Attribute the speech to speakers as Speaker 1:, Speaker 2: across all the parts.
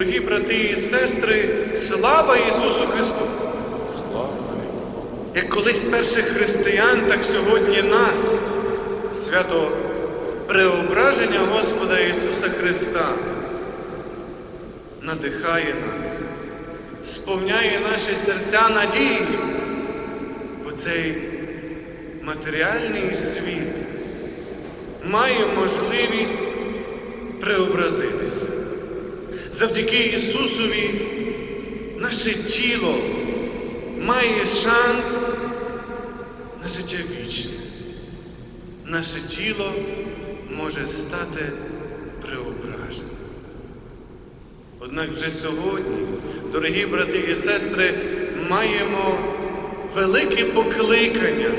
Speaker 1: Дорогі брати і сестри, слава Ісусу Христу! Як колись перших християн, так сьогодні нас, свято преображення Господа Ісуса Христа, надихає нас, сповняє наші серця надії, бо цей матеріальний світ має можливість преобразитися. Завдяки Ісусові наше тіло має шанс на життя вічне. Наше тіло може стати преображеним. Однак вже сьогодні, дорогі брати і сестри, маємо велике покликання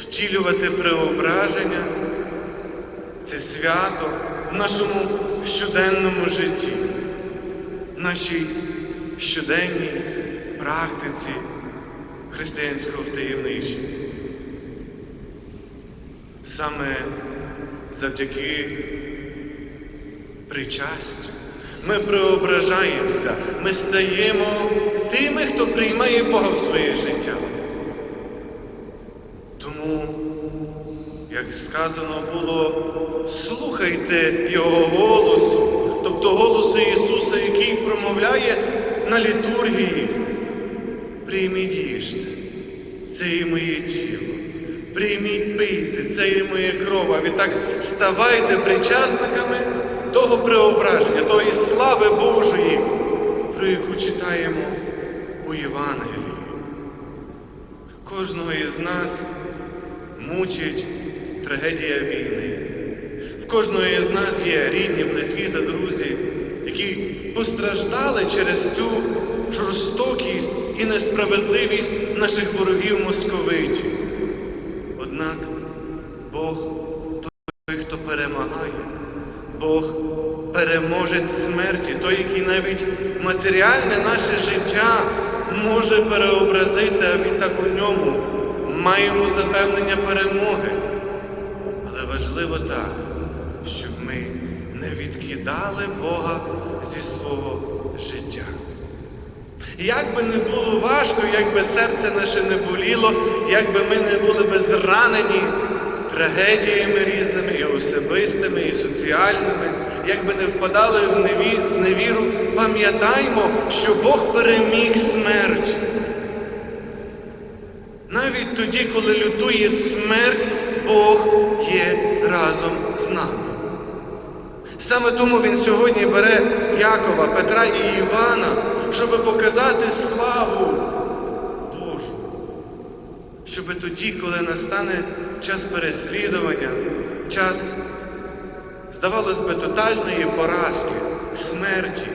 Speaker 1: втілювати преображення, це свято в нашому щоденному житті, в нашій щоденній практиці християнського втаємничення. Саме завдяки причастю ми преображаємося, ми стаємо тими, хто приймає Бога в своє життя. Тому, як сказано було, слухайте Його голосу, тобто голосу Ісуса, який промовляє на літургії. Прийміть їжте, це є моє тіло. Прийміть пийте, це є моє кров. А відтак ставайте причасниками того преображення, тої слави Божої, про яку читаємо у Євангелії. Кожного із нас мучить трагедія війни. В кожного із нас є рідні, близькі та друзі, які постраждали через цю жорстокість і несправедливість наших ворогів московитів. Однак Бог той, хто перемагає, Бог переможець смерті, той, який навіть матеріальне наше життя може переобразити, а відтак у ньому маємо запевнення перемоги. Важливо так, щоб ми не відкидали Бога зі свого життя. Як би не було важко, як би серце наше не боліло, як би ми не були би зранені трагедіями різними, і особистими, і соціальними, як би не впадали в зневіру, пам'ятаймо, що Бог переміг смерть. Навіть тоді, коли лютує смерть, Бог є разом з нами. Саме тому Він сьогодні бере Якова, Петра і Івана, щоб показати славу Божу. Щоб тоді, коли настане час переслідування, час, здавалось би, тотальної поразки, смерті,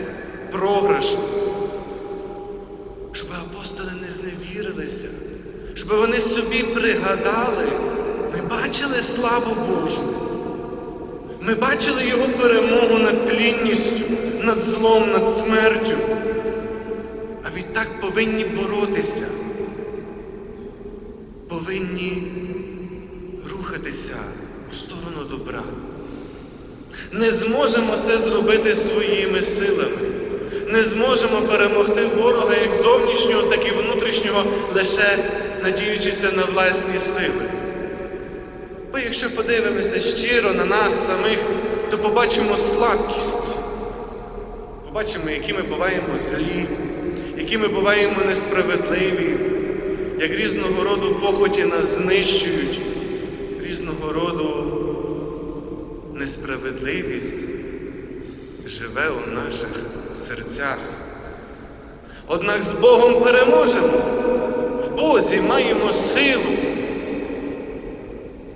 Speaker 1: програшу, щоб вони собі пригадали, ми бачили славу Божу. Ми бачили його перемогу над тлінністю, над злом, над смертю. А відтак повинні боротися, повинні рухатися у сторону добра. Не зможемо це зробити своїми силами. Не зможемо перемогти ворога як зовнішнього, так і внутрішнього, лише надіючися на власні сили. Бо якщо подивимося щиро на нас самих, то побачимо слабкість. Побачимо, які ми буваємо злі, які ми буваємо несправедливі, як різного роду похоті нас знищують, різного роду несправедливість живе у наших серцях. Однак з Богом переможемо. Бозі маємо силу.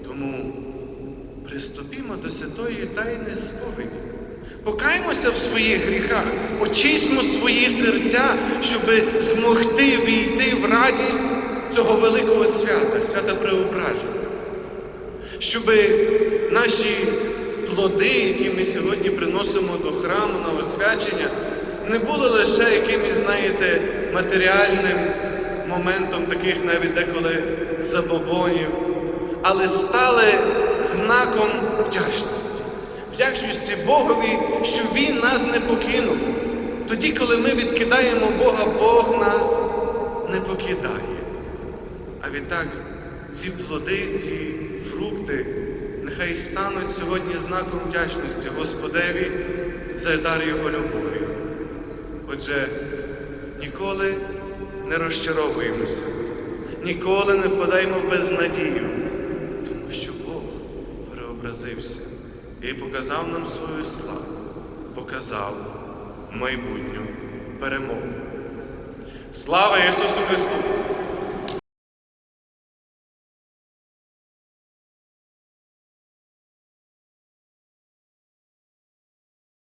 Speaker 1: Тому приступімо до святої тайни сповіді. Покаємося в своїх гріхах, очисьмо свої серця, щоб змогти війти в радість цього великого свята, свята преображення. Щоб наші плоди, які ми сьогодні приносимо до храму на освячення, не були лише якимось, знаєте, матеріальним моментом таких навіть деколи забобонів, але стали знаком вдячності. вдячності Богові, що Він нас не покинув. Тоді, коли ми відкидаємо Бога, Бог нас не покидає. А відтак ці плоди, ці фрукти нехай стануть сьогодні знаком вдячності Господеві за дар Його любові. Отже, ніколи не розчаровуємося, ніколи не впадаємо в безнадію, тому що Бог преобразився і показав нам свою славу, показав майбутню перемогу. Слава Ісусу Христу!